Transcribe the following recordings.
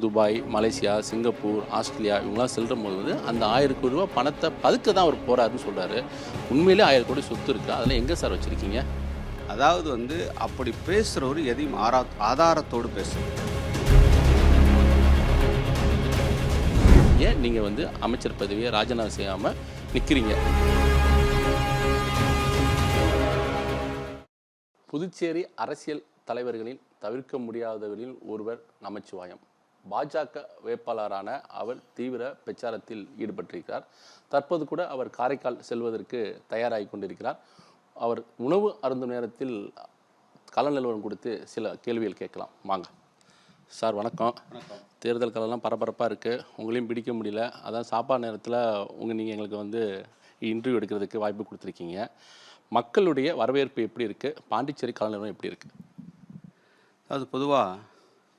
Dubai Malaysia Singapore Australia இவங்களாம் செல்ற போது வந்து அந்த ஆயிரம் கோடி ரூபா பணத்தை பதுக்க தான் அவர் போறாருன்னு சொல்றாரு. உண்மையிலே ஆயிரம் கோடி சொத்து இருக்கு. அதெல்லாம் எங்கே சார் வச்சிருக்கீங்க? அதாவது வந்து அப்படி பேசுகிறவர் எதையும் ஆரா ஆதாரத்தோடு பேசுகிறார் ஏன் நீங்கள் வந்து அமைச்சர் பதவியை ராஜினாமா செய்யாமல் நிற்கிறீங்க புதுச்சேரி அரசியல் தலைவர்களின் தவிர்க்க முடியாதவர்களில் ஒருவர் நமச்சிவாயம். பாஜக வேட்பாளரான அவர் தீவிர பிரச்சாரத்தில் ஈடுபட்டிருக்கிறார். தற்போது கூட அவர் காரைக்கால் செல்வதற்கு தயாராகி கொண்டிருக்கிறார். அவர் உணவு அருந்தும் நேரத்தில் கள நிலவரம் கொடுத்து சில கேள்விகள் கேட்கலாம். வாங்க. சார் வணக்கம். தேர்தல் காலம்லாம் பரபரப்பாக இருக்குது உங்களையும் பிடிக்க முடியல. அதான் சாப்பாடு நேரத்தில் உங்கள் நீங்கள் எங்களுக்கு வந்து இன்டர்வியூ எடுக்கிறதுக்கு வாய்ப்பு கொடுத்துருக்கீங்க. மக்களுடைய வரவேற்பு எப்படி இருக்குது பாண்டிச்சேரி கால நிலவரம் எப்படி இருக்குது அதாவது பொதுவாக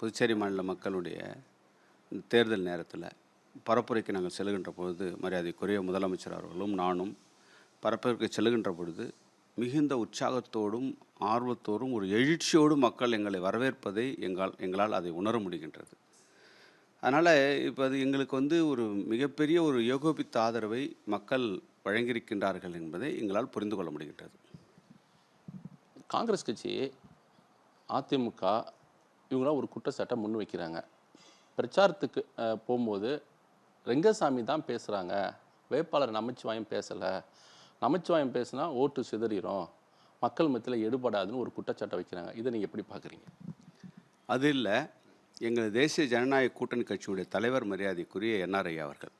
புதுச்சேரி மாநில மக்களுடைய தேர்தல் நேரத்தில் பரப்புரைக்கு நாங்கள் செல்கின்ற பொழுது மரியாதைக்குரிய முதலமைச்சர் அவர்களும் நானும் பரப்புரைக்கு செல்கின்ற பொழுது மிகுந்த உற்சாகத்தோடும் ஆர்வத்தோடும் ஒரு எழுச்சியோடும் மக்கள் எங்களை வரவேற்பதை எங்கள் எங்களால் அதை உணர முடிகின்றது. அதனால் இப்போ அது எங்களுக்கு வந்து ஒரு மிகப்பெரிய ஒரு ஏகோபித்த ஆதரவை மக்கள் வழங்கியிருக்கின்றார்கள் என்பதை எங்களால் புரிந்து கொள்ள முடிகின்றது. காங்கிரஸ் கட்சி அதிமுக இவங்களாம் ஒரு குற்றச்சாட்டை முன் வைக்கிறாங்க. பிரச்சாரத்துக்கு போகும்போது ரெங்கசாமி தான் பேசுகிறாங்க வேட்பாளர் நமச்சிவாயம் பேசலை. நமச்சிவாயம் பேசுனா ஓட்டு சிதறிடும் மக்கள் மத்தியில் எடுபடாதுன்னு ஒரு குற்றச்சாட்டை வைக்கிறாங்க. இதை நீங்கள் எப்படி பார்க்குறீங்க? அது இல்லை. எங்கள் தேசிய ஜனநாயக கூட்டணி கட்சியுடைய தலைவர் மரியாதைக்குரிய என்ஆர்ஐ அவர்கள்.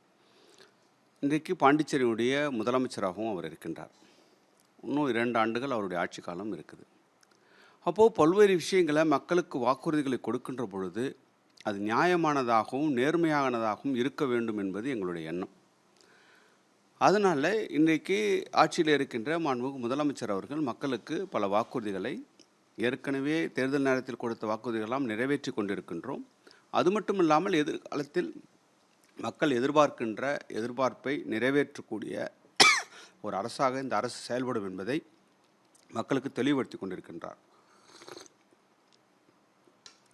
இன்றைக்கு பாண்டிச்சேரியுடைய முதலமைச்சராகவும் அவர் இருக்கின்றார். இன்னும் இரண்டு ஆண்டுகள் அவருடைய ஆட்சி காலம் இருக்குது. அப்போது பல்வேறு விஷயங்களை மக்களுக்கு வாக்குறுதிகளை கொடுக்கின்ற பொழுது அது நியாயமானதாகவும் நேர்மையானதாகவும் இருக்க வேண்டும் என்பது எங்களுடைய எண்ணம். அதனால் இன்றைக்கு ஆட்சியில் இருக்கின்ற மாண்புமிகு முதலமைச்சர் அவர்கள் மக்களுக்கு பல வாக்குறுதிகளை ஏற்கனவே தேர்தல் நேரத்தில் கொடுத்த வாக்குறுதிகளெல்லாம் நிறைவேற்றி கொண்டிருக்கின்றோம். அது மட்டும் இல்லாமல் எதிர்காலத்தில் மக்கள் எதிர்பார்க்கின்ற எதிர்பார்ப்பை நிறைவேற்றக்கூடிய ஒரு அரசாக இந்த அரசு செயல்படும் என்பதை மக்களுக்கு தெளிவுபடுத்தி கொண்டிருக்கின்றார்.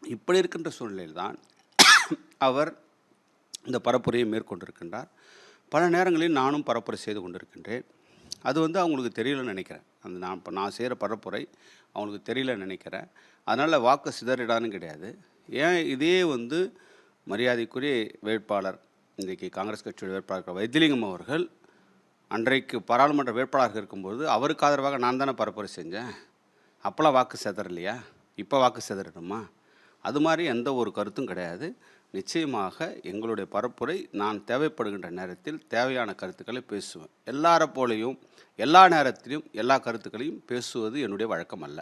இப்படி இருக்கின்ற சூழ்நிலையில்தான் அவர் இந்த பரப்புரையை மேற்கொண்டிருக்கின்றார். பல நேரங்களில் நானும் பரப்புரை செய்து கொண்டிருக்கின்றேன். அது வந்து அவங்களுக்கு தெரியலன்னு நினைக்கிறேன். அந்த நான் இப்போ நான் செய்கிற பரப்புரை அவங்களுக்கு தெரியலன்னு நினைக்கிறேன். அதனால் வாக்கு சிதறிடான்னு கிடையாது. ஏன் இதே வந்து மரியாதைக்குரிய வேட்பாளர் இன்றைக்கு காங்கிரஸ் கட்சியுடைய வேட்பாளர் வைத்திலிங்கம் அவர்கள் அன்றைக்கு பாராளுமன்ற வேட்பாளராக இருக்கும்போது அவருக்கு ஆதரவாக நான் தானே பரப்புரை செஞ்சேன். அப்போல்லாம் வாக்கு சிதறலையா? இப்போ வாக்கு சிதறணுமா? அது மாதிரி எந்த ஒரு கருத்தும் கிடையாது. நிச்சயமாக எங்களுடைய பரப்புரை நான் தேவைப்படுகின்ற நேரத்தில் தேவையான கருத்துக்களை பேசுவேன். எல்லாரை போலையும் எல்லா நேரத்திலும் எல்லா கருத்துக்களையும் பேசுவது என்னுடைய வழக்கம் அல்ல.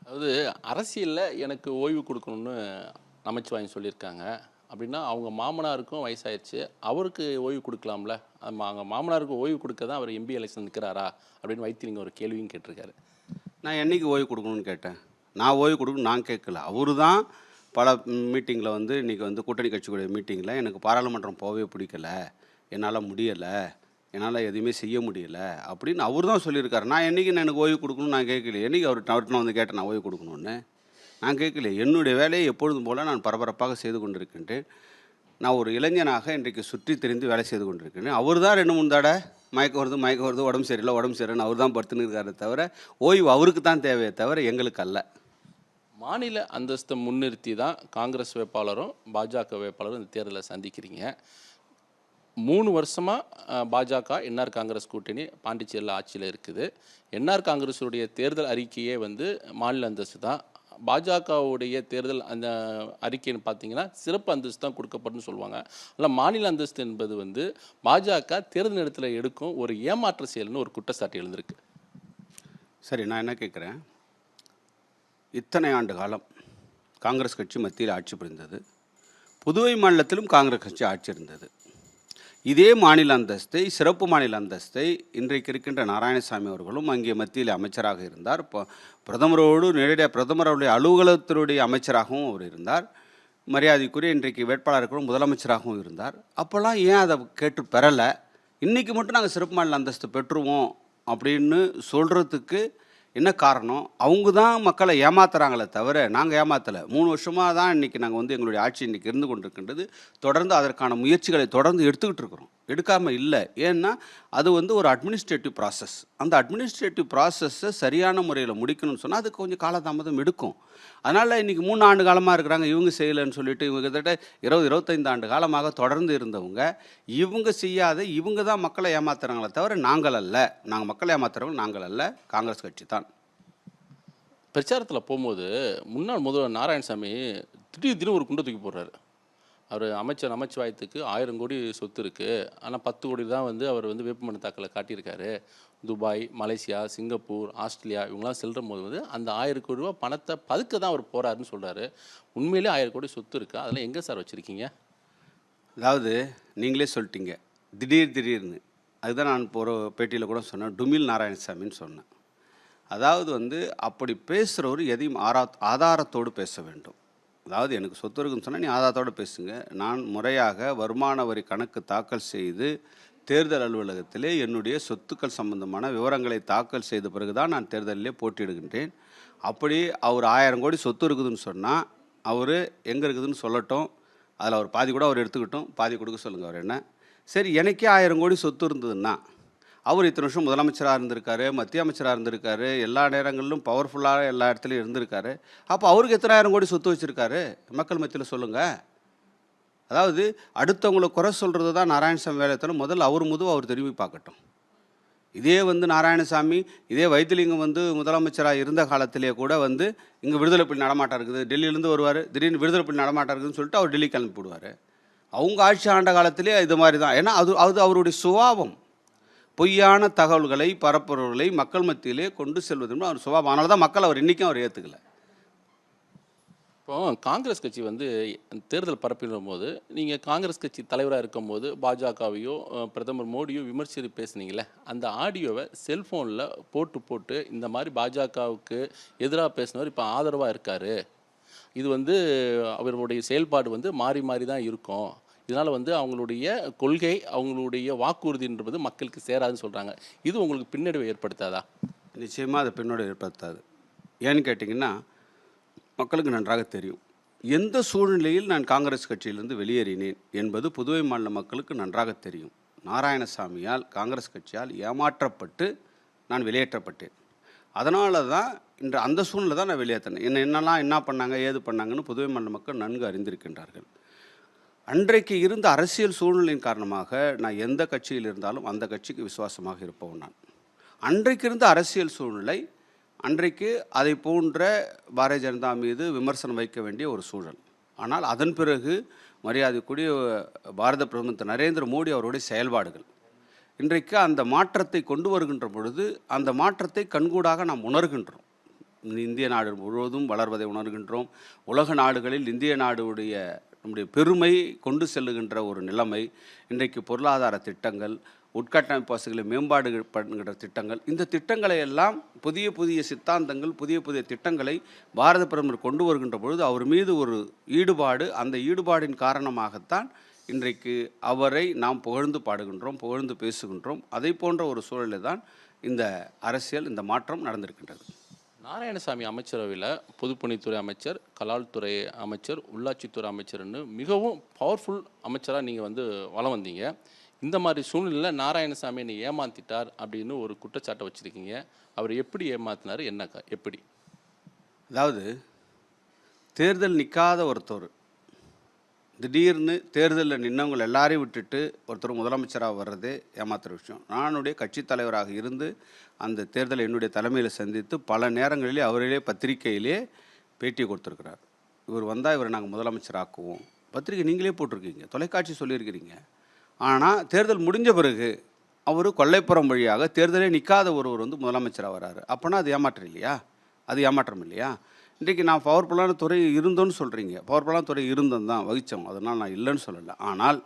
அதாவது அரசியலில் எனக்கு ஓய்வு கொடுக்கணும்னு நமச்சிவாயம் சொல்லியிருக்காங்க. அப்படின்னா அவங்க மாமனாருக்கும் வயசாயிருச்சு. அவருக்கு ஓய்வு கொடுக்கலாம்ல? அவங்க மாமனாருக்கு ஓய்வு கொடுக்க தான் அவர் எம்பி எலெக்ஷன் நிற்கிறாரா அப்படின்னு வைத்திலிங்க ஒரு கேள்வியும் கேட்டிருக்காரு. நான் என்னைக்கு ஓய்வு கொடுக்கணும்னு கேட்டேன்? நான் ஓய்வு கொடுக்கணும் நான் கேட்கல. அவரு தான் பல மீட்டிங்கில் வந்து இன்றைக்கி வந்து கூட்டணி கட்சிகளுடைய மீட்டிங்கில் எனக்கு பாராளுமன்றம் போகவே பிடிக்கல. என்னால் முடியலை. என்னால் எதுவுமே செய்ய முடியல அப்படின்னு அவர் தான் சொல்லியிருக்காரு. நான் என்றைக்கு நான் எனக்கு ஓய்வு கொடுக்கணும்னு நான் கேட்கல என்றைக்கு அவர் அவர்கிட்ட வந்து கேட்டேன் நான் ஓய்வு கொடுக்கணும்னு. நான் கேட்கல. என்னுடைய வேலையை எப்பொழுதும் போல் நான் பரபரப்பாக செய்து கொண்டிருக்கின்றேன். நான் ஒரு இளைஞனாக இன்றைக்கு சுற்றி தெரிந்து வேலை செய்து கொண்டிருக்கிறேன் அவர் தான் ரெண்டு மூணு தடவை மயக்கம் வருது மயக்கம் வருது உடம்பு சரியில்லை உடம்பு சரியில்லைன்னு அவர் தான் படுத்துன்னு இருக்காரே தவிர ஓய்வு அவருக்கு தான் தேவையே தவிர எங்களுக்கு அல்ல மாநில அந்தஸ்தை முன்னிறுத்தி தான் காங்கிரஸ் வேட்பாளரும் பாஜக வேட்பாளரும் இந்த தேர்தலை சந்திக்கிறீங்க. மூணு வருஷமாக பாஜக என்ஆர் காங்கிரஸ் கூட்டணி பாண்டிச்சேரியில் ஆட்சியில் இருக்குது. என்ஆர் காங்கிரஸுடைய தேர்தல் அறிக்கையே வந்து மாநில அந்தஸ்து தான். பாஜகவுடைய தேர்தல் அந்த அறிக்கைன்னு பார்த்தீங்கன்னா சிறப்பு அந்தஸ்து தான் கொடுக்கப்படும் சொல்லுவாங்க. அதில் மாநில அந்தஸ்து என்பது வந்து பாஜக தேர்தல் நேரத்தில் எடுக்கும் ஒரு ஏமாற்ற செயல்னு ஒரு குற்றச்சாட்டு எழுந்திருக்கு. சரி நான் என்ன கேட்குறேன் இத்தனை ஆண்டு காலம் காங்கிரஸ் கட்சி மத்தியில் ஆட்சி புரிந்தது. புதுவை மாநிலத்திலும் காங்கிரஸ் கட்சி ஆட்சி இருந்தது. இதே மாநில அந்தஸ்தை சிறப்பு மாநில அந்தஸ்தை இன்றைக்கு இருக்கின்ற நாராயணசாமி அவர்களும் அங்கே மத்தியில் அமைச்சராக இருந்தார். இப்போ பிரதமரோடு நேரடியாக பிரதமருடைய அலுவலகத்தினுடைய அமைச்சராகவும் அவர் இருந்தார். மரியாதைக்குரிய இன்றைக்கு வேட்பாளர்களும் முதலமைச்சராகவும் இருந்தார். அப்போல்லாம் ஏன் அதை கேட்டு பெறலை? இன்றைக்கி மட்டும் நாங்கள் சிறப்பு மாநில அந்தஸ்து பெற்றுவோம் அப்படின்னு சொல்கிறதுக்கு என்ன காரணம்? அவங்க தான் மக்களை ஏமாத்துறாங்களே தவிர நாங்கள் ஏமாத்தலை. மூணு வருஷமாக தான் இன்றைக்கி நாங்கள் வந்து எங்களுடைய ஆட்சி இன்றைக்கி இருந்து கொண்டிருக்கின்றது. தொடர்ந்து அதற்கான முயற்சிகளை தொடர்ந்து எடுத்துக்கிட்டு இருக்கிறோம். எடுக்காமல் இல்லை. ஏன்னா அது வந்து ஒரு அட்மினிஸ்ட்ரேட்டிவ் ப்ராசஸ் அந்த அட்மினிஸ்ட்ரேட்டிவ் ப்ராசஸை சரியான முறையில் முடிக்கணும்னு சொன்னால் அதுக்கு கொஞ்சம் காலதாமதம் எடுக்கும். அதனால் இன்றைக்கி மூணு ஆண்டு காலமாக இருக்கிறாங்க இவங்க செய்யலைன்னு சொல்லிட்டு இவங்க கிட்டத்தட்ட இருபது இருபத்தைந்து ஆண்டு காலமாக தொடர்ந்து இருந்தவங்க இவங்க செய்யாத இவங்க தான் மக்களை ஏமாத்துறாங்களே தவிர நாங்கள் அல்ல. நாங்கள் மக்களை ஏமாத்துறவங்க நாங்கள் அல்ல. காங்கிரஸ் கட்சி தான். பிரச்சாரத்தில் போகும்போது முன்னாள் முதல்வர் நாராயணசாமி திடீர் திடீர்னு ஒரு குண்டை தூக்கி போடுறாரு. அவர் அமைச்சர் நமச்சிவாயத்துக்கு ஆயிரம் கோடி சொத்து இருக்குது ஆனால் பத்து கோடி தான் வந்து அவர் வந்து வேட்புமனு தாக்கலை காட்டியிருக்காரு. துபாய் மலேசியா சிங்கப்பூர் ஆஸ்திரேலியா இவங்களாம் செல்லும் போது வந்து அந்த ஆயிரம் கோடி ரூபா பணத்தை பதுக்க தான் அவர் போறாருன்னு சொல்கிறாரு உண்மையிலே ஆயிரம் கோடி சொத்து இருக்குது அதெல்லாம் எங்கே சார் வச்சுருக்கீங்க? அதாவது நீங்களே சொல்லிட்டீங்க. திடீர் திடீர்னு. அதுதான் நான் போகிற ஒரு பேட்டியில் கூட சொன்னேன். டுமில் நாராயணசாமின்னு சொன்னேன். அதாவது வந்து அப்படி பேசுகிறவர் எதையும் ஆரா ஆதாரத்தோடு பேச வேண்டும். அதாவது எனக்கு சொத்து இருக்குன்னு சொன்னால் நீ ஆதாரத்தோடு பேசுங்க. நான் முறையாக வருமான வரி கணக்கு தாக்கல் செய்து தேர்தல் அலுவலகத்திலே என்னுடைய சொத்துக்கள் சம்பந்தமான விவரங்களை தாக்கல் செய்த பிறகு தான் நான் தேர்தலிலே போட்டியிடுகின்றேன். அப்படி அவர் ஆயிரம் கோடி சொத்து இருக்குதுன்னு சொன்னால் அவர் எங்கே இருக்குதுன்னு சொல்லட்டும். அதில் அவர் பாதி கூட அவர் எடுத்துக்கிட்டும். பாதி கொடுக்க சொல்லுங்கள் அவர் என்ன. சரி எனக்கே ஆயிரம் கோடி சொத்து இருந்ததுன்னா அவர் இத்தனை வருஷம் முதலமைச்சராக இருந்திருக்காரு மத்திய அமைச்சராக இருந்திருக்காரு எல்லா நேரங்களிலும் பவர்ஃபுல்லாக எல்லா இடத்துலையும் இருந்திருக்காரு. அப்போ அவருக்கு எத்தனாயிரம் கோடி சொத்து வச்சுருக்காரு? மக்கள் மத்தியில் சொல்லுங்கள் அதாவது அடுத்தவங்களை குறை சொல்கிறது தான் நாராயணசாமி வேலையத்தில் முதல்ல அவர் முதுவை அவர் திரும்பி பார்க்கட்டும். இதே வந்து நாராயணசாமி இதே வைத்திலிங்கம் வந்து முதலமைச்சராக இருந்த காலத்திலேயே கூட வந்து இங்கே விடுதலை புள்ளி நடமாட்டம் இருக்குது. டெல்லியிலேருந்து வருவார். திடீர்னு விடுதலை புள்ளி நடமாட்டம் இருக்குதுன்னு சொல்லிட்டு அவர் டெல்லி கிளம்பி போடுவார். அவங்க ஆட்சி ஆண்ட காலத்திலே இது மாதிரி தான் ஏன்னா அது அது அவருடைய சுபாவம். பொய்யான தகவல்களை பரப்புறவர்களை மக்கள் மத்தியிலே கொண்டு செல்வது அவர் சுபாவம். அதனால தான் மக்கள் அவர் இன்றைக்கும் அவர் ஏற்றுக்கல இப்போ காங்கிரஸ் கட்சி வந்து தேர்தல் பரப்பிடும் போது நீங்கள் காங்கிரஸ் கட்சி தலைவராக இருக்கும்போது பாஜகவையோ பிரதமர் மோடியோ விமர்சித்து பேசுனீங்களே அந்த ஆடியோவை செல்ஃபோனில் போட்டு போட்டு இந்த மாதிரி பாஜகவுக்கு எதிராக பேசினவர் இப்போ ஆதரவாக இருக்கார். இது வந்து அவருடைய செயல்பாடு வந்து மாறி மாறி தான் இருக்கும். இதனால் வந்து அவங்களுடைய கொள்கை அவங்களுடைய வாக்குறுதின்றது மக்களுக்கு சேராதுன்னு சொல்கிறாங்க இது உங்களுக்கு பின்னடைவை ஏற்படுத்தாதா? நிச்சயமாக அதை பின்னடைவு ஏற்படுத்தாது. ஏன்னு கேட்டிங்கன்னா மக்களுக்கு நன்றாக தெரியும். எந்த சூழ்நிலையில் நான் காங்கிரஸ் கட்சியிலிருந்து வெளியேறினேன் என்பது புதுவை மாநில மக்களுக்கு நன்றாக தெரியும். நாராயணசாமியால் காங்கிரஸ் கட்சியால் ஏமாற்றப்பட்டு நான் வெளியேற்றப்பட்டேன். அதனால தான் இன்று அந்த சூழ்நிலை தான் நான் வெளியேற்றினேன். என்ன என்னெல்லாம் என்ன பண்ணாங்க ஏது பண்ணாங்கன்னு புதுவை மாநில மக்கள் நன்கு அறிந்திருக்கின்றார்கள். அன்றைக்கு இருந்த அரசியல் சூழ்நிலையின் காரணமாக நான் எந்த கட்சியில் இருந்தாலும் அந்த கட்சிக்கு விசுவாசமாக இருப்பவன் நான். அன்றைக்கு இருந்த அரசியல் சூழ்நிலை அன்றைக்கு அதை போன்ற பாரதிய ஜனதா மீது விமர்சனம் வைக்க வேண்டிய ஒரு சூழல். ஆனால் அதன் பிறகு மரியாதைக்குரிய பாரத பிரதமர் திரு நரேந்திர மோடி அவருடைய செயல்பாடுகள். இன்றைக்கு அந்த மாற்றத்தை கொண்டு வருகின்ற பொழுது அந்த மாற்றத்தை கண்கூடாக நாம் உணர்கின்றோம். இந்திய நாடு முழுவதும் வளர்வதை உணர்கின்றோம். உலக நாடுகளில் இந்திய நாடுடைய நம்முடைய பெருமை கொண்டு செல்லுகின்ற ஒரு நிலைமை இன்றைக்கு பொருளாதார திட்டங்கள் உட்கட்டமைப்பு வசதிகளை மேம்பாடு பண்ணுகின்ற திட்டங்கள் இந்த திட்டங்களை எல்லாம் புதிய புதிய சித்தாந்தங்கள் புதிய புதிய திட்டங்களை பாரத பிரதமர் கொண்டு வருகின்ற பொழுது அவர் மீது ஒரு ஈடுபாடு அந்த ஈடுபாடின் காரணமாகத்தான் இன்றைக்கு அவரை நாம் புகழ்ந்து பாடுகின்றோம் புகழ்ந்து பேசுகின்றோம். அதை போன்ற ஒரு சூழலில் தான் இந்த அரசியல் இந்த மாற்றம் நடந்திருக்கின்றது. நாராயணசாமி அமைச்சரவையில் பொதுப்பணித்துறை அமைச்சர் கலால்துறை அமைச்சர் உள்ளாட்சித்துறை அமைச்சர்னு மிகவும் பவர்ஃபுல் அமைச்சராக நீங்கள் வந்து வலம் வந்தீங்க. இந்த மாதிரி சூழ்நிலையில் நாராயணசாமி என்னை ஏமாத்திட்டார் அப்படின்னு ஒரு குற்றச்சாட்டை வச்சுருக்கீங்க. அவர் எப்படி ஏமாத்தினார்? என்ன எப்படி? அதாவது தேர்தல் நிற்காத ஒருத்தர். திடீர்னு தேர்தலில் நின்னவங்க எல்லாரையும் விட்டுட்டு ஒருத்தர் முதலமைச்சராக வர்றதே ஏமாத்துற விஷயம். நானுடைய கட்சித் தலைவராக இருந்து அந்த தேர்தலை என்னுடைய தலைமையில் சந்தித்து பல நேரங்களிலே அவரிலே பத்திரிகையிலே பேட்டி கொடுத்துருக்கிறார். இவர் வந்தால் இவரை நாங்கள் முதலமைச்சராக்குவோம். பத்திரிகை நீங்களே போட்டிருக்கீங்க. தொலைக்காட்சி சொல்லியிருக்கிறீங்க. ஆனால் தேர்தல் முடிஞ்ச பிறகு அவர் கொல்லைப்புறம் வழியாக தேர்தலே நிற்காத ஒருவர் வந்து முதலமைச்சராக வராரு. அப்போனா அது ஏமாற்றம் இல்லையா அது ஏமாற்றம் இல்லையா? இன்றைக்கி நான் பவர்ஃபுல்லான துறை இருந்தோன்னு சொல்கிறீங்க பவர்ஃபுல்லான துறை இருந்தோம் தான் வகித்தோம் அதனால் நான் இல்லைன்னு சொல்லலை. ஆனால்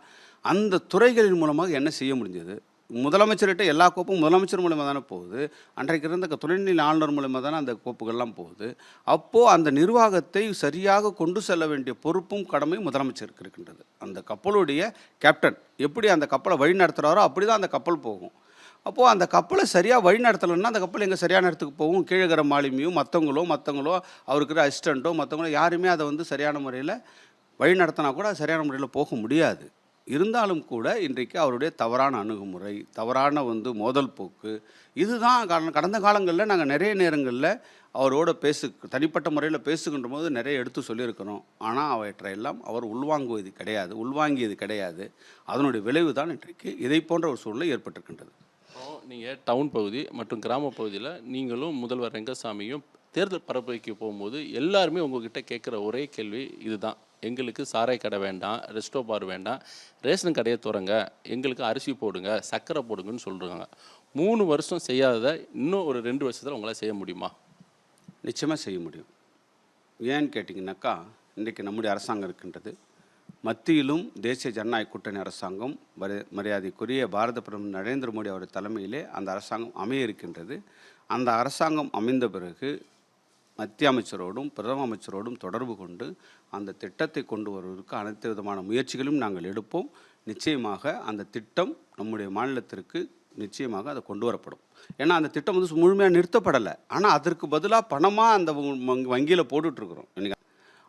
அந்த துறைகளின் மூலமாக என்ன செய்ய முடிஞ்சது? முதலமைச்சர்கிட்ட எல்லா கோப்பும் முதலமைச்சர் மூலமாக தானே போகுது. அன்றைக்கு இருந்த துணைநிலை ஆளுநர் மூலமாக தானே அந்த கோப்புகள்லாம் போகுது. அப்போது அந்த நிர்வாகத்தை சரியாக கொண்டு செல்ல வேண்டிய பொறுப்பும் கடமையும் முதலமைச்சருக்கு இருக்கின்றது. அந்த கப்பலுடைய கேப்டன் எப்படி அந்த கப்பலை வழி நடத்துகிறாரோ அப்படி தான் அந்த கப்பல் போகும். அப்போது அந்த கப்பலை சரியாக வழி நடத்தலைன்னா அந்த கப்பல் எங்கே சரியான இடத்துக்கு போகும்? கீழே இருக்கிற மாலுமியும் மற்றவங்களோ மற்றவங்களோ அவருக்கிற இருக்கிற அசிஸ்டண்ட்டோ மற்றவங்களோ யாருமே அதை வந்து சரியான முறையில் வழி நடத்தினா கூட சரியான முறையில் போக முடியாது. இருந்தாலும் கூட இன்றைக்கு அவருடைய தவறான அணுகுமுறை தவறான வந்து மோதல் போக்கு இதுதான் கடந்த காலங்களில் நாங்கள் நிறைய நேரங்களில் அவரோட பேசு தனிப்பட்ட முறையில் பேசுகின்ற போது நிறைய எடுத்து சொல்லியிருக்கிறோம். ஆனால் அவற்றையெல்லாம் அவர் உள்வாங்குவது கிடையாது உள்வாங்கியது கிடையாது. அதனுடைய விளைவு தான் இன்றைக்கு இதை போன்ற ஒரு சூழ்நிலை ஏற்பட்டிருக்கின்றது. நீங்கள் டவுன் பகுதி மற்றும் கிராம பகுதியில் நீங்களும் முதல்வர் ரெங்கசாமியும் தேர்தல் பரப்புரைக்கு போகும்போது எல்லாருமே உங்ககிட்ட கேட்குற ஒரே கேள்வி இதுதான். எங்களுக்கு சாராய் கடை வேண்டாம் ரெஸ்டோ பார் வேண்டாம் ரேஷன் கடையை துறங்க எங்களுக்கு அரிசி போடுங்க சர்க்கரை போடுங்கன்னு சொல்கிறாங்க மூணு வருஷம் செய்யாததை இன்னும் ஒரு ரெண்டு வருஷத்தில் உங்களால் செய்ய முடியுமா? நிச்சயமாக செய்ய முடியும். ஏன்னு கேட்டிங்கனாக்கா இன்றைக்கி நம்முடைய அரசாங்கம் இருக்கின்றது. மத்தியிலும் தேசிய ஜனநாயக கூட்டணி அரசாங்கம் மரியாதைக்குரிய பாரத பிரதமர் நரேந்திர மோடி அவர் தலைமையிலே அந்த அரசாங்கம் அமைய இருக்கின்றது அந்த அரசாங்கம் அமைந்த பிறகு மத்திய அமைச்சரோடும் பிரதம அமைச்சரோடும் தொடர்பு கொண்டு அந்த திட்டத்தை கொண்டு வருவதற்கு அனைத்து விதமான முயற்சிகளும் நாங்கள் எடுப்போம். நிச்சயமாக அந்த திட்டம் நம்முடைய மாநிலத்திற்கு நிச்சயமாக அதை கொண்டு வரப்படும். ஏன்னா அந்த திட்டம் வந்து முழுமையாக நிறுத்தப்படலை. ஆனால் அதற்கு பதிலாக பணமாக அந்த வங்கியில் போட்டுட்ருக்குறோம் இன்னைக்கு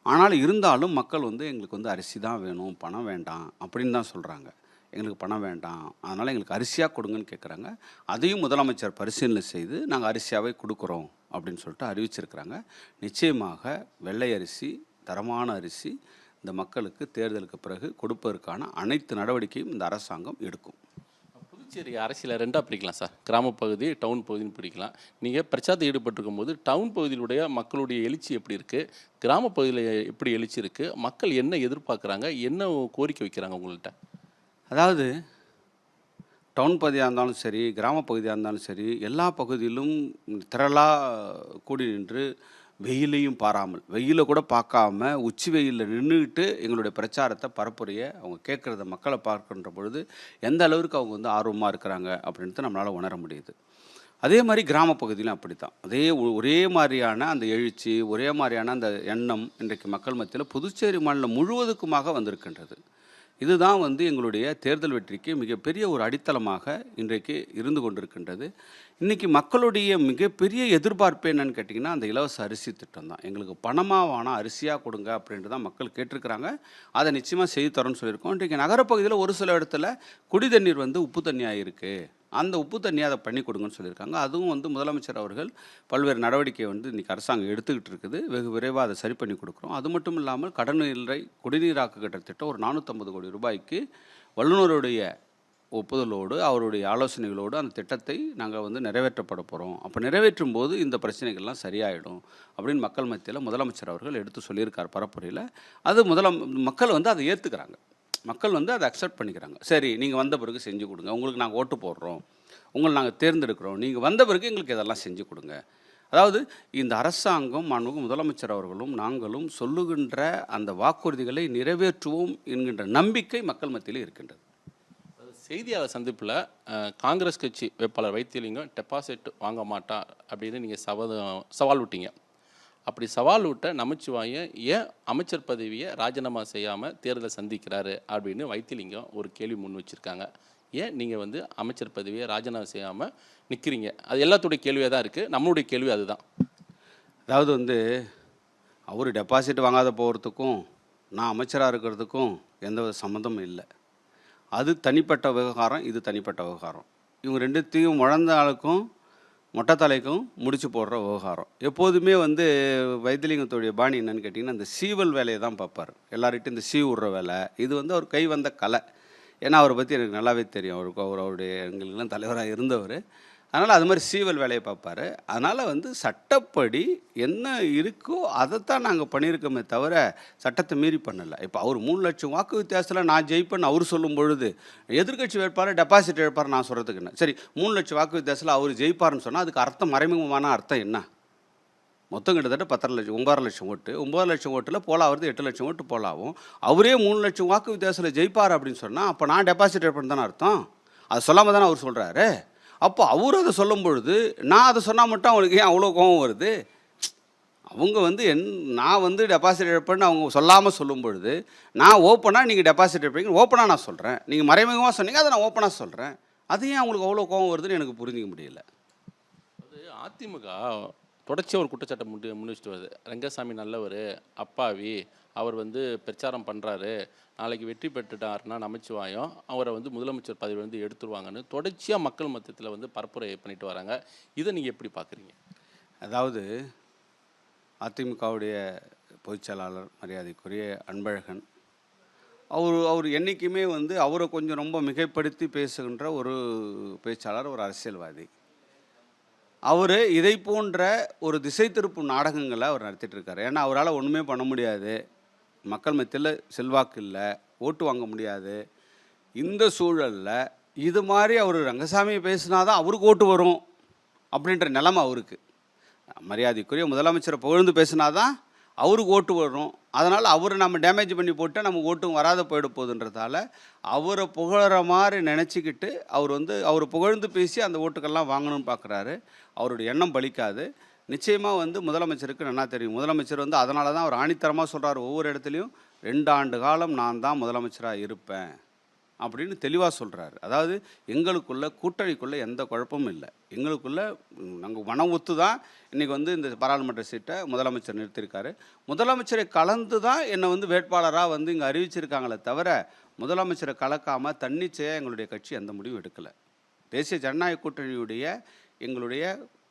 ஆனால் இருந்தாலும் மக்கள் வந்து எங்களுக்கு வந்து அரிசி தான் வேணும் பணம் வேண்டாம் அப்படின்னு தான் சொல்கிறாங்க எங்களுக்கு பணம் வேண்டாம் அதனால் எங்களுக்கு அரிசியாக கொடுங்கன்னு கேட்குறாங்க அதையும் முதலமைச்சர் பரிசீலனை செய்து நாங்கள் அரிசியாகவே கொடுக்குறோம் அப்படின்னு சொல்லிட்டு அறிவிச்சிருக்கிறாங்க. நிச்சயமாக வெள்ளை அரிசி தரமான அரிசி இந்த மக்களுக்கு தேர்தலுக்கு பிறகு கொடுப்பதற்கான அனைத்து நடவடிக்கையும் இந்த அரசாங்கம் எடுக்கும். புதுச்சேரி அரசியலை ரெண்டாக பிரிக்கலாம் சார். கிராமப்பகுதி டவுன் பகுதின்னு பிரிக்கலாம். நீங்கள் பிரச்சாரத்தில் ஈடுபட்டிருக்கும் போது டவுன் பகுதியிலுடைய மக்களுடைய எழுச்சி எப்படி இருக்குது கிராமப்பகுதியில் எப்படி எழுச்சி இருக்குது மக்கள் என்ன எதிர்பார்க்குறாங்க? என்ன கோரிக்கை வைக்கிறாங்க உங்கள்கிட்ட அதாவது டவுன் பகுதியாக இருந்தாலும் சரி கிராமப்பகுதியாக இருந்தாலும் சரி எல்லா பகுதியிலும் திரளாக கூடி நின்று வெயிலையும் பாராமல் வெயிலை கூட பார்க்காம உச்சி வெயிலில் நின்றுக்கிட்டு எங்களுடைய பிரச்சாரத்தை பரப்புரைய அவங்க கேட்குறத மக்களை பார்க்கின்ற பொழுது எந்த அளவிற்கு அவங்க வந்து ஆர்வமாக இருக்கிறாங்க அப்படின்ட்டு நம்மளால் உணர முடியுது. அதே மாதிரி கிராம பகுதியிலும் அப்படி தான் அதே ஒரே மாதிரியான அந்த எழுச்சி ஒரே மாதிரியான அந்த எண்ணம் இன்றைக்கு மக்கள் மத்தியில் புதுச்சேரி மாநிலம் முழுவதுக்குமாக வந்திருக்கின்றது. இதுதான் வந்து எங்களுடைய தேர்தல் வெற்றிக்கு மிகப்பெரிய ஒரு அடித்தளமாக இன்றைக்கு இருந்து கொண்டிருக்கின்றது. இன்றைக்கி மக்களுடைய மிகப்பெரிய எதிர்பார்ப்பு என்னன்னு கேட்டிங்கன்னா அந்த இலவச அரிசி திட்டம் தான். எங்களுக்கு பணமாக வேணாம் அரிசியாக கொடுங்க அப்படின்ட்டு தான் மக்கள் கேட்டிருக்கிறாங்க. அதை நிச்சயமாக செய்து தரோன்னு சொல்லியிருக்கோம். இன்றைக்கி நகரப்பகுதியில் ஒரு சில இடத்துல குடி தண்ணீர் வந்து உப்பு தண்ணியாக இருக்குது அந்த உப்பு தண்ணியை அதை பண்ணி கொடுங்கன்னு சொல்லியிருக்காங்க. அதுவும் வந்து முதலமைச்சர் அவர்கள் பல்வேறு நடவடிக்கை வந்து இன்றைக்கி அரசாங்கம் எடுத்துக்கிட்டு இருக்குது. வெகு விரைவாக அதை சரி பண்ணி கொடுக்குறோம். அது மட்டும் இல்லாமல் கடனீரை குடிநீராக்கு கட்ட திட்டம் ஒரு நானூற்றம்பது கோடி ரூபாய்க்கு வல்லுநருடைய ஒப்புதலோடு அவருடைய ஆலோசனைகளோடு அந்த திட்டத்தை நாங்கள் வந்து நிறைவேற்றப்பட போகிறோம் அப்போ நிறைவேற்றும் போது இந்த பிரச்சனைகள்லாம் சரியாயிடும் அப்படின்னு மக்கள் மத்தியில் முதலமைச்சர் அவர்கள் எடுத்து சொல்லியிருக்கார் பரப்புரையில். அது முதல மக்கள் வந்து அதை ஏற்றுக்கிறாங்க மக்கள் வந்து அதை அக்செப்ட் பண்ணிக்கிறாங்க. சரி நீங்கள் வந்த பிறகு செஞ்சு கொடுங்க. உங்களுக்கு நாங்கள் ஓட்டு போடுறோம். உங்களை நாங்கள் தேர்ந்தெடுக்கிறோம். நீங்கள் வந்த பிறகு எங்களுக்கு இதெல்லாம் செஞ்சு கொடுங்க. அதாவது இந்த அரசாங்கம் மாண்புமிகு முதலமைச்சர் அவர்களும் நாங்களும் சொல்லுகின்ற அந்த வாக்குறுதிகளை நிறைவேற்றுவோம் என்கின்ற நம்பிக்கை மக்கள் மத்தியில் இருக்கின்றது. செய்தியாளர் சந்திப்பில் காங்கிரஸ் கட்சி வேட்பாளர் வைத்தியலிங்கம் டெபாசிட் வாங்க மாட்டா அப்படின்னு நீங்கள் சவால் சவால் விட்டீங்க. அப்படி சவால் விட்ட நமச்சிவாயம் ஏன் அமைச்சர் பதவியை ராஜினாமா செய்யாமல் தேர்தலை சந்திக்கிறாரு அப்படின்னு வைத்தியலிங்கம் ஒரு கேள்வி முன் வச்சுருக்காங்க. ஏன் நீங்கள் வந்து அமைச்சர் பதவியை ராஜினாமா செய்யாமல் நிற்கிறீங்க அது எல்லாத்துடைய கேள்வியாக தான் இருக்குது நம்மளுடைய கேள்வி அதுதான். அதாவது வந்து அவர் டெபாசிட் வாங்காத போகிறதுக்கும் நான் அமைச்சராக இருக்கிறதுக்கும் எந்த சம்மந்தமும் இல்லை. அது தனிப்பட்ட விவகாரம் இது தனிப்பட்ட விவகாரம். இவங்க ரெண்டுத்தையும் முழந்த ஆளுக்கும் மொட்டை தலைக்கும் முடிச்சு போடுற விவகாரம். எப்போதுமே வந்து வைத்திலிங்கத்துடைய பாணி என்னன்னு கேட்டிங்கன்னா இந்த சீவல் வேலையை தான் பார்ப்பார். எல்லார்கிட்டையும் இந்த சீ விடுற வேலை. இது வந்து அவர் கை வந்த கலை. ஏன்னா அவரை பற்றி எனக்கு நல்லாவே தெரியும். அவருக்கு அவர் அவருடைய எங்களுக்கெல்லாம் தலைவராக இருந்தவர். அதனால் அது மாதிரி சீவல் வேலையை பார்ப்பாரு. அதனால் வந்து சட்டப்படி என்ன இருக்கோ அதைத்தான் நாங்கள் பண்ணியிருக்கோமே தவிர சட்டத்தை மீறி பண்ணலை. இப்போ அவர் மூணு லட்சம் வாக்கு வித்தியாசத்தில் நான் ஜெயிப்பேன்னு அவர் சொல்லும் பொழுது எதிர்க்கட்சி வேட்பாளர் டெபாசிட் எடுப்பார் நான் சொல்கிறதுக்கு என்ன? சரி மூணு லட்சம் வாக்கு வித்தியாசத்தில் அவர் ஜெயிப்பார்னு சொன்னால் அதுக்கு அர்த்தம் மறைமுகமான அர்த்தம் என்ன? மொத்தம் கிட்டத்தட்ட பத்தரை லட்சம் ஒன்பது லட்சம் ஓட்டு. ஒம்பது லட்சம் ஓட்டில் போலா வருது எட்டு லட்சம் ஓட்டு போலாவும். அவரே மூணு லட்சம் வாக்கு வித்தியாசத்தில் ஜெயிப்பார் அப்படின்னு சொன்னால் அப்போ நான் டெபாசிட் எடுப்பேன்னு தானே அர்த்தம்? அது சொல்லாமல் தானே அவர் சொல்கிறாரு அப்போ அவர் அதை சொல்லும் பொழுது நான் அதை சொன்னால் மட்டும் அவனுக்கு ஏன் அவ்வளோ கோபம் வருது? அவங்க வந்து என் நான் வந்து டெபாசிட் எடுப்பேன்னு அவங்க சொல்லாமல் சொல்லும் பொழுது நான் ஓப்பனாக நீங்கள் டெபாசிட் எடுப்பீங்க ஓப்பனாக நான் சொல்கிறேன் நீங்கள் மறைமுகமாக சொன்னீங்க அதை நான் ஓப்பனாக சொல்கிறேன் அது ஏன் அவங்களுக்கு அவ்வளோ கோவம் வருதுன்னு எனக்கு புரிஞ்சிக்க முடியல. அது அதிமுக தொடர்ச்சியாக ஒரு குற்றச்சாட்டை முடி முன் வச்சுட்டு வருது. ரங்கசாமி நல்லவர் அப்பாவி அவர் வந்து பிரச்சாரம் பண்ணுறாரு நாளைக்கு வெற்றி பெற்றுட்டாருன்னா நமச்சிவாயம். அவரை வந்து முதலமைச்சர் பதவி வந்து எடுத்துருவாங்கன்னு தொடர்ச்சியாக மக்கள் மத்தியத்தில் வந்து பரப்புரை பண்ணிட்டு வராங்க. இதை நீங்கள் எப்படி பார்க்குறீங்க அதாவது அதிமுகவுடைய பொதுச்செயலாளர் மரியாதைக்குரிய அன்பழகன் அவர் அவர் என்றைக்குமே வந்து அவரை கொஞ்சம் ரொம்ப மிகைப்படுத்தி பேசுகின்ற ஒரு பேச்சாளர் ஒரு அரசியல்வாதி. அவர் இதை போன்ற ஒரு திசை திருப்பும் நாடகங்களை அவர் நடத்திட்டு இருக்காரு. ஏன்னா அவரால் ஒன்றுமே பண்ண முடியாது. மக்கள் மத்தியில் செல்வாக்கு இல்லை ஓட்டு வாங்க முடியாது. இந்த சூழலில் இது மாதிரி அவர் ரங்கசாமியை பேசினா தான் அவருக்கு ஓட்டு வரும் அப்படின்ற நிலமை அவருக்கு. மரியாதைக்குரிய முதலமைச்சரை புகழ்ந்து பேசினாதான் அவருக்கு ஓட்டு வரும். அதனால் அவரை நம்ம டேமேஜ் பண்ணி போட்டு நம்ம ஓட்டும் வராத போயிட போகுதுன்றதால அவரை புகழற மாதிரி நினச்சிக்கிட்டு அவர் வந்து அவர் புகழ்ந்து பேசி அந்த ஓட்டுக்கெல்லாம் வாங்கணும்னு பார்க்குறாரு அவருடைய எண்ணம் பலிக்காது. நிச்சயமாக வந்து முதலமைச்சருக்கு நல்லா தெரியும். முதலமைச்சர் வந்து அதனால தான் அவர் ஆணித்தரமாக சொல்கிறார் ஒவ்வொரு இடத்துலையும் ரெண்டு ஆண்டு காலம் நான் தான் முதலமைச்சராக இருப்பேன் அப்படின்னு தெளிவாக சொல்கிறாரு அதாவது எங்களுக்குள்ள கூட்டணிக்குள்ளே எந்த குழப்பமும் இல்லை. எங்களுக்குள்ள நாங்கள் மனம் ஒத்து தான் இன்றைக்கி வந்து இந்த பாராளுமன்ற சீட்டை முதலமைச்சர் நிறுத்தியிருக்காரு முதலமைச்சரை கலந்து தான் என்னை வந்து வேட்பாளராக வந்து இங்கே அறிவிச்சிருக்காங்களே தவிர முதலமைச்சரை கலக்காமல் தன்னிச்சையாக எங்களுடைய கட்சி எந்த முடிவும் எடுக்கலை. தேசிய ஜனநாயக கூட்டணியுடைய எங்களுடைய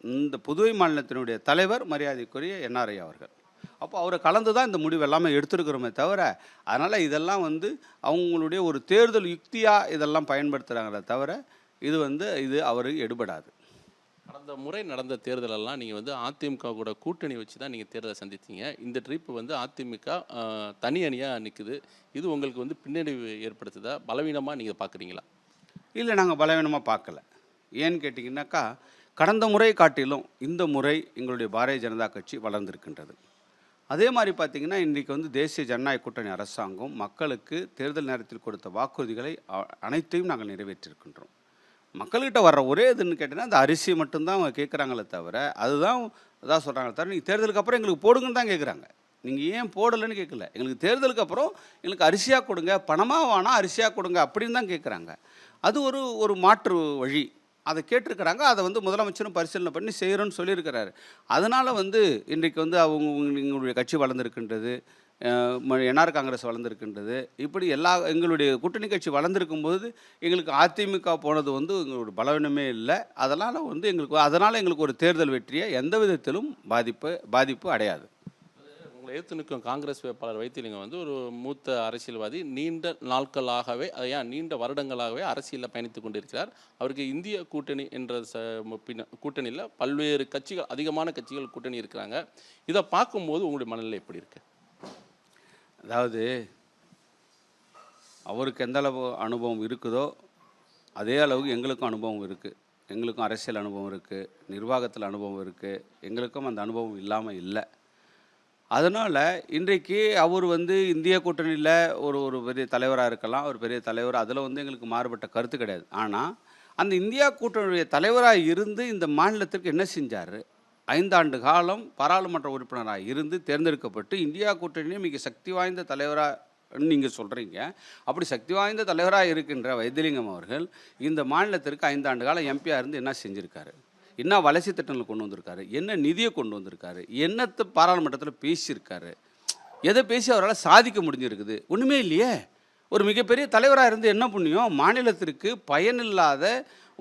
இந்த புதுவை மாநிலத்தினுடைய தலைவர் மரியாதைக்குரிய என்ஆர்ஐ அவர்கள். அப்போ அவரை கலந்து தான் இந்த முடிவு எல்லாமே எடுத்துருக்கிறோமே தவிர அதனால் இதெல்லாம் வந்து அவங்களுடைய ஒரு தேர்தல் யுக்தியாக இதெல்லாம் பயன்படுத்துகிறாங்களே தவிர இது வந்து இது அவருக்கு எடுபடாது. கடந்த முறை நடந்த தேர்தலெல்லாம் நீங்கள் வந்து அதிமுக கூட கூட்டணி வச்சு தான் நீங்கள் தேர்தலை சந்தித்தீங்க. இந்த ட்ரிப் வந்து அதிமுக தனி அணியாக நிற்குது இது உங்களுக்கு வந்து பின்னடைவு ஏற்படுத்துதா? பலவீனமாக நீங்கள் பார்க்குறீங்களா இல்லை நாங்கள் பலவீனமாக பார்க்கல ஏன்னு கேட்டிங்கன்னாக்கா கடந்த முறை காட்டிலும் இந்த முறை எங்களுடைய பாரதிய ஜனதா கட்சி வளர்ந்திருக்கின்றது. அதே மாதிரி பார்த்திங்கன்னா இன்றைக்கி வந்து தேசிய ஜனநாயக கூட்டணி அரசாங்கம் மக்களுக்கு தேர்தல் நேரத்தில் கொடுத்த வாக்குறுதிகளை அ- அனைத்தையும் நாங்கள் நிறைவேற்றியிருக்கின்றோம் மக்கள்கிட்ட வர்ற ஒரே இதுன்னு கேட்டிங்கன்னா அந்த அரிசி மட்டும்தான் அவங்க கேட்குறாங்களே தவிர அதுதான் அதான் சொல்கிறாங்களே தவிர நீங்கள் தேர்தலுக்கு அப்புறம் எங்களுக்கு போடுங்கன்னு தான் கேட்குறாங்க. நீங்கள் ஏன் போடலைன்னு கேட்கல. எங்களுக்கு தேர்தலுக்கு அப்புறம் எங்களுக்கு அரிசியாக கொடுங்க பணமாக வேணால் அரிசியாக கொடுங்க அப்படின்னு தான் கேட்குறாங்க. அது ஒரு ஒரு மாற்று வழி. அதை கேட்டிருக்கிறாங்க. அதை வந்து முதலமைச்சரும் பரிசீலனை பண்ணி செய்கிறோன்னு சொல்லியிருக்கிறாரு. அதனால் வந்து இன்றைக்கு வந்து அவங்க எங்களுடைய கட்சி வளர்ந்துருக்கின்றது என்ஆர் காங்கிரஸ் வளர்ந்துருக்கின்றது. இப்படி எல்லா எங்களுடைய கூட்டணி கட்சி வளர்ந்துருக்கும் போது எங்களுக்கு அதிமுக போனது வந்து எங்களோட பலவீனமே இல்லை. அதனால் வந்து எங்களுக்கு அதனால் எங்களுக்கு ஒரு தேர்தல் வெற்றியை எந்த விதத்திலும் பாதிப்பு பாதிப்பு அடையாது. உங்களை நிற்கும் காங்கிரஸ் வேட்பாளர் வைத்திலிங்கம் வந்து ஒரு மூத்த அரசியல்வாதி நீண்ட நாட்களாகவே அது ஏன் நீண்ட வருடங்களாகவே அரசியலில் பயணித்து கொண்டிருக்கிறார். அவருக்கு இந்திய கூட்டணி என்ற ச பின்ன கூட்டணியில் பல்வேறு கட்சிகள் அதிகமான கட்சிகள் கூட்டணி இருக்கிறாங்க. இதை பார்க்கும்போது உங்களுடைய மனநிலை எப்படி இருக்கு? அதாவது அவருக்கு எந்த அளவு அனுபவம் இருக்குதோ அதே அளவுக்கு எங்களுக்கும் அனுபவம் இருக்குது எங்களுக்கும் அரசியல் அனுபவம் இருக்குது நிர்வாகத்தில் அனுபவம் இருக்குது எங்களுக்கும் அந்த அனுபவம் இல்லாமல் இல்லை. அதனால் இன்றைக்கு அவர் வந்து இந்திய கூட்டணியில் ஒரு ஒரு பெரிய தலைவராக இருக்கலாம் ஒரு பெரிய தலைவர். அதில் வந்து எங்களுக்கு மாறுபட்ட கருத்து கிடையாது. ஆனால் அந்த இந்தியா கூட்டணியுடைய தலைவராக இருந்து இந்த மாநிலத்திற்கு என்ன செஞ்சார்? ஐந்தாண்டு காலம் பாராளுமன்ற உறுப்பினராக இருந்து தேர்ந்தெடுக்கப்பட்டு இந்தியா கூட்டணியும் மிக சக்தி வாய்ந்த தலைவராக நீங்கள் சொல்கிறீங்க அப்படி சக்தி வாய்ந்த தலைவராக இருக்கின்ற வைத்திலிங்கம் அவர்கள் இந்த மாநிலத்திற்கு ஐந்தாண்டு காலம் எம்பியாக இருந்து என்ன செஞ்சுருக்காரு? என்ன வளர்ச்சி திட்டங்கள் கொண்டு வந்திருக்காரு? என்ன நிதியை கொண்டு வந்திருக்காரு? என்னத்தை பாராளுமன்றத்தில் பேசியிருக்காரு? எதை பேசி அவரால் சாதிக்க முடிஞ்சிருக்குது? ஒன்றுமே இல்லையே. ஒரு மிகப்பெரிய தலைவராக இருந்து என்ன புண்ணியம்? மாநிலத்திற்கு பயனில்லாத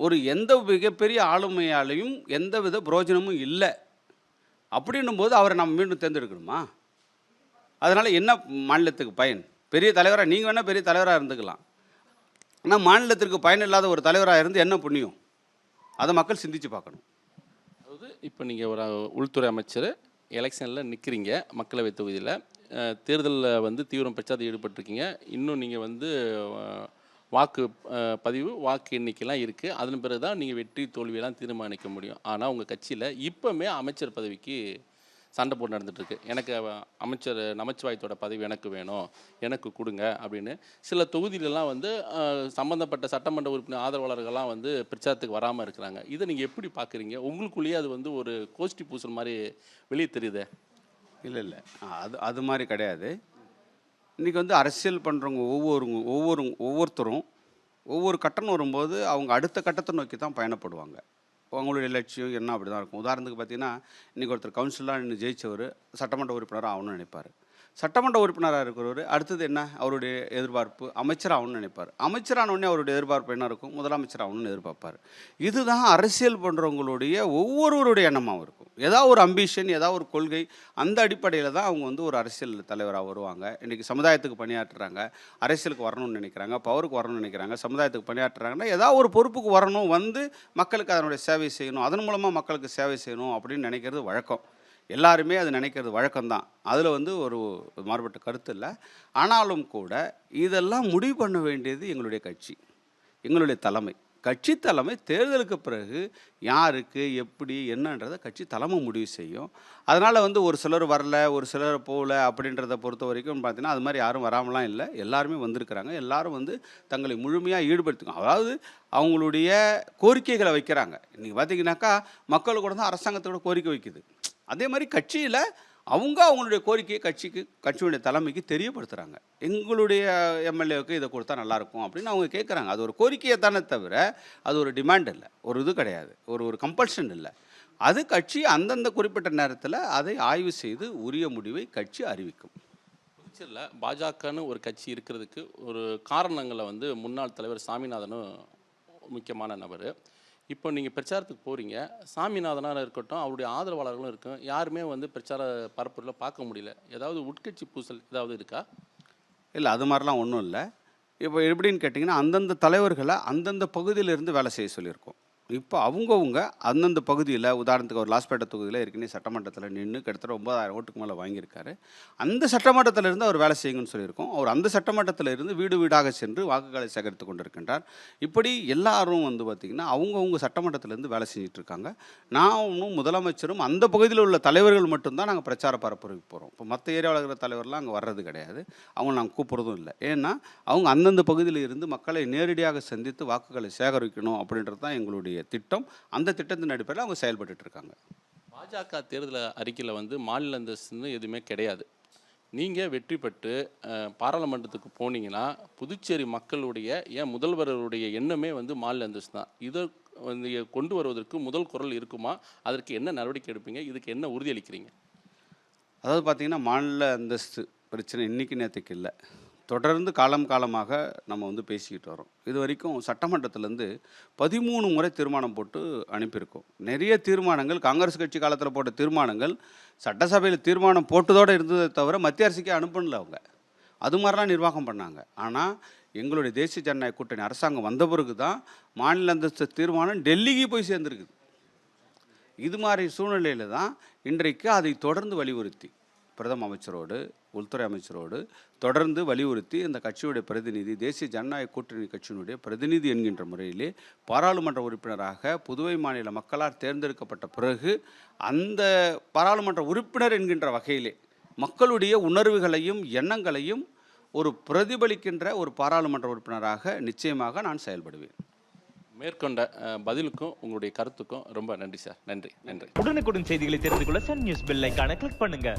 ஒரு எந்த மிகப்பெரிய ஆளுமையாலையும் எந்த வித புரோஜனமும் இல்லை. அப்படின்னும் போது அவரை நம்ம மீண்டும் தேர்ந்தெடுக்கணுமா? அதனால் என்ன மாநிலத்துக்கு பயன்? பெரிய தலைவராக நீங்கள் வேணால் பெரிய தலைவராக இருந்துக்கலாம். ஆனால் மாநிலத்திற்கு பயனில்லாத ஒரு தலைவராக இருந்து என்ன புண்ணியம்? அதை மக்கள் சிந்திச்சு பார்க்கணும். இப்போ நீங்கள் ஒரு உள்துறை அமைச்சர் எலெக்ஷனில் நிற்கிறீங்க மக்களவை தொகுதியில். தேர்தலில் வந்து தீவிரம் பிரச்சாரத்தில் ஈடுபட்டிருக்கீங்க. இன்னும் நீங்கள் வந்து வாக்கு பதிவு வாக்கு எண்ணிக்கைலாம் இருக்குது அதன் பிறகு தான் நீங்கள் வெற்றி தோல்வியெல்லாம் தீர்மானிக்க முடியும். ஆனால் உங்கள் கட்சியில் இப்போமே அமைச்சர் பதவிக்கு சண்டை போட்டு நடந்துட்டு இருக்கு எனக்கு அமைச்சர் நமச்சிவாயத்தோட பதவி எனக்கு வேணும் எனக்கு கொடுங்க அப்படின்னு. சில தொகுதியிலலாம் வந்து சம்மந்தப்பட்ட சட்டமன்ற உறுப்பினர் ஆதரவாளர்கள்லாம் வந்து பிரச்சாரத்துக்கு வராமல் இருக்கிறாங்க. இதை நீங்கள் எப்படி பார்க்குறீங்க உங்களுக்குள்ளேயே அது வந்து ஒரு கோஷ்டி பூசல் மாதிரி வெளியே தெரியுதே? இல்லை இல்லை. அது அது மாதிரி கிடையாது. இன்றைக்கி வந்து அரசியல் பண்ணுறவங்க ஒவ்வொரு ஒவ்வொரு ஒவ்வொருத்தரும் ஒவ்வொரு கட்டணம் வரும்போது அவங்க அடுத்த கட்டத்தை நோக்கி தான் பயணப்படுவாங்க. அவங்களுடைய லட்சியம் என்ன அப்படி தான் இருக்கும். உதாரணத்துக்கு பார்த்தீங்கன்னா இன்றைக்கி ஒருத்தர் கவுன்சிலாக நின்று ஜெயிச்சவர் சட்டமன்ற உறுப்பினராக ஆகணும்னு நினைப்பார். சட்டமன்ற உறுப்பினராக இருக்கிறவர் அடுத்தது என்ன? அவருடைய எதிர்பார்ப்பு அமைச்சராகணும்னு நினைப்பார். அமைச்சரான உடனே அவருடைய எதிர்பார்ப்பு என்ன இருக்கும்? முதலமைச்சராகணும்னு எதிர்பார்ப்பார். இதுதான் அரசியல் பண்ணுறவங்களுடைய ஒவ்வொருவருடைய எண்ணமாகவும் இருக்கும். ஏதாவது ஒரு அம்பிஷன் ஏதாவது ஒரு கொள்கை அந்த அடிப்படையில் தான் அவங்க வந்து ஒரு அரசியல் தலைவராக வருவாங்க. இன்றைக்கி சமுதாயத்துக்கு பணியாற்றுறாங்க. அரசியலுக்கு வரணும்னு நினைக்கிறாங்க பவருக்கு வரணும்னு நினைக்கிறாங்க சமுதாயத்துக்கு பணியாற்றுறாங்கன்னா ஏதாவது ஒரு பொறுப்புக்கு வரணும் வந்து மக்களுக்கு அதனுடைய சேவை செய்யணும் அதன் மூலமாக மக்களுக்கு சேவை செய்யணும் அப்படின்னு நினைக்கிறது வழக்கம். எல்லாருமே அது நினைக்கிறது வழக்கம்தான். அதில் வந்து ஒரு மாறுபட்ட கருத்து இல்லை. ஆனாலும் கூட இதெல்லாம் முடிவு பண்ண வேண்டியது எங்களுடைய கட்சி எங்களுடைய தலைமை. கட்சி தலைமை தேர்தலுக்கு பிறகு யாருக்கு எப்படி என்னன்றதை கட்சி தலைமை முடிவு செய்யும். அதனால் வந்து ஒரு சிலர் வரல ஒரு சிலர் போகல அப்படின்றத பொறுத்த வரைக்கும் பார்த்தீங்கன்னா அது மாதிரி யாரும் வராமலாம் இல்லை. எல்லாருமே வந்திருக்கிறாங்க. எல்லாரும் வந்து தங்களை முழுமையாக ஈடுபடுத்திக்கணும் அதாவது அவங்களுடைய கோரிக்கைகளை வைக்கிறாங்க. இன்றைக்கி பார்த்தீங்கன்னாக்கா மக்கள் கூட தான் அரசாங்கத்தோட கோரிக்கை வைக்குது. அதே மாதிரி கட்சியில் அவங்க அவங்களுடைய கோரிக்கையை கட்சிக்கு கட்சியுடைய தலைமைக்கு தெரியப்படுத்துகிறாங்க எங்களுடைய எம்எல்ஏவுக்கு இதை கொடுத்தா நல்லாயிருக்கும் அப்படின்னு அவங்க கேட்குறாங்க அது ஒரு கோரிக்கையை தானே தவிர அது ஒரு டிமாண்ட் இல்லை. ஒரு இது கிடையாது. ஒரு ஒரு கம்பல்ஷன் இல்லை. அது கட்சி அந்தந்த குறிப்பிட்ட நேரத்தில் அதை ஆய்வு செய்து உரிய முடிவை கட்சி அறிவிக்கும். புதுச்சேரியில் பாஜகன்னு ஒரு கட்சி இருக்கிறதுக்கு ஒரு காரணங்களை வந்து முன்னாள் தலைவர் சாமிநாதனும் முக்கியமான நபர். இப்போ நீங்கள் பிரச்சாரத்துக்கு போகிறீங்க சாமிநாதனாக இருக்கட்டும் அவருடைய ஆதரவாளர்களும் இருக்கும் யாருமே வந்து பிரச்சார பரப்புரையில் பார்க்க முடியல. ஏதாவது உட்கட்சி பூசல் ஏதாவது இருக்கா? இல்லை அது மாதிரிலாம் ஒன்றும் இல்லை. இப்போ எப்படின்னு கேட்டிங்கன்னா அந்தந்த தலைவர்களை அந்தந்த பகுதியிலிருந்து வேலை செய்ய சொல்லியிருக்கோம். இப்போ அவங்கவுங்க அந்தந்த பகுதியில் உதாரணத்துக்கு ஒரு லாஸ்பேட்டை தொகுதியில் ஏற்கனவே சட்டமன்றத்தில் நின்று கிட்டத்தட்ட ஒன்பதாயிரம் ஓட்டுக்கு மேலே வாங்கியிருக்காரு. அந்த சட்டமன்றத்தில் இருந்து அவர் வேலை செய்யுங்கன்னு சொல்லியிருக்கோம். அவர் அந்த சட்டமன்றத்தில் இருந்து வீடு வீடாக சென்று வாக்குகளை சேகரித்து கொண்டிருக்கின்றார். இப்படி எல்லாரும் வந்து பார்த்திங்கன்னா அவங்கவுங்க சட்டமன்றத்திலேருந்து வேலை செஞ்சுட்டு இருக்காங்க நானும் முதலமைச்சரும் அந்த பகுதியில் உள்ள தலைவர்கள் மட்டும்தான் நாங்கள் பிரச்சார பரப்புரைக்கு போகிறோம் இப்போ மற்ற ஏரியாவில் இருக்கிற தலைவர்லாம் அங்கே வர்றது கிடையாது. அவங்க நாங்கள் கூப்பிட்றதும் இல்லை. ஏன்னா அவங்க அந்தந்த பகுதியில் இருந்து மக்களை நேரடியாக சந்தித்து வாக்குகளை சேகரிக்கணும் அப்படின்றது தான் எங்களுடைய திட்டம் அந்த திட்டத்தின் அடிப்படையில் அவங்க செயல்பட்டுட்டு இருக்காங்க பாஜக தேர்தல் அறிக்கையில் வந்து மாநில அந்தஸ்துன்னு எதுவுமே கிடையாது. நீங்கள் வெற்றி பெற்று பாராளுமன்றத்துக்கு போனீங்கன்னா புதுச்சேரி மக்களுடைய ஏன் முதல்வருடைய எண்ணமே வந்து மாநில அந்தஸ்து தான். இதை வந்து கொண்டு வருவதற்கு முதல் குரல் இருக்குமா? அதற்கு என்ன நடவடிக்கை எடுப்பீங்க? இதுக்கு என்ன உறுதியளிக்கிறீங்க? அதாவது பார்த்திங்கன்னா மாநில அந்தஸ்து பிரச்சனை இன்னைக்கு நேற்றுக்கு இல்லை. தொடர்ந்து காலம் காலமாக நம்ம வந்து பேசிக்கிட்டு வரோம். இது வரைக்கும் சட்டமன்றத்திலேருந்து பதிமூணு முறை தீர்மானம் போட்டு அனுப்பியிருக்கோம். நிறைய தீர்மானங்கள் காங்கிரஸ் கட்சி காலத்தில் போட்ட தீர்மானங்கள் சட்டசபையில் தீர்மானம் போட்டதோடு இருந்ததை தவிர மத்திய அரசுக்கே அனுப்பல அவங்க. அது மாதிரிலாம் நிர்வாகம் பண்ணாங்க. ஆனால் எங்களுடைய தேசிய ஜனநாயக கூட்டணி அரசாங்கம் வந்த பிறகு தான் மாநில அந்தஸ்து தீர்மானம் டெல்லிக்கு போய் சேர்ந்துருக்குது. இது மாதிரி சூழ்நிலையில் தான் இன்றைக்கு அதை தொடர்ந்து வலியுறுத்தி பிரதம அமைச்சரோடு உள்துறை அமைச்சரோடு தொடர்ந்து வலியுறுத்தி இந்த கட்சியுடைய பிரதிநிதி தேசிய ஜனநாயக கூட்டணி கட்சியினுடைய பிரதிநிதி என்கின்ற முறையிலே பாராளுமன்ற உறுப்பினராக புதுவை மாநில மக்களால் தேர்ந்தெடுக்கப்பட்ட பிறகு அந்த பாராளுமன்ற உறுப்பினர் என்கின்ற வகையிலே மக்களுடைய உணர்வுகளையும் எண்ணங்களையும் ஒரு பிரதிபலிக்கின்ற ஒரு பாராளுமன்ற உறுப்பினராக நிச்சயமாக நான் செயல்படுவேன். மேற்கொண்ட பதிலுக்கும் உங்களுடைய கருத்துக்கும் ரொம்ப நன்றி சார். நன்றி நன்றி. உடனுக்குடன் செய்திகளை தெரிந்து கொள்ள சன் நியூஸ் பெல் கிளிக் பண்ணுங்க.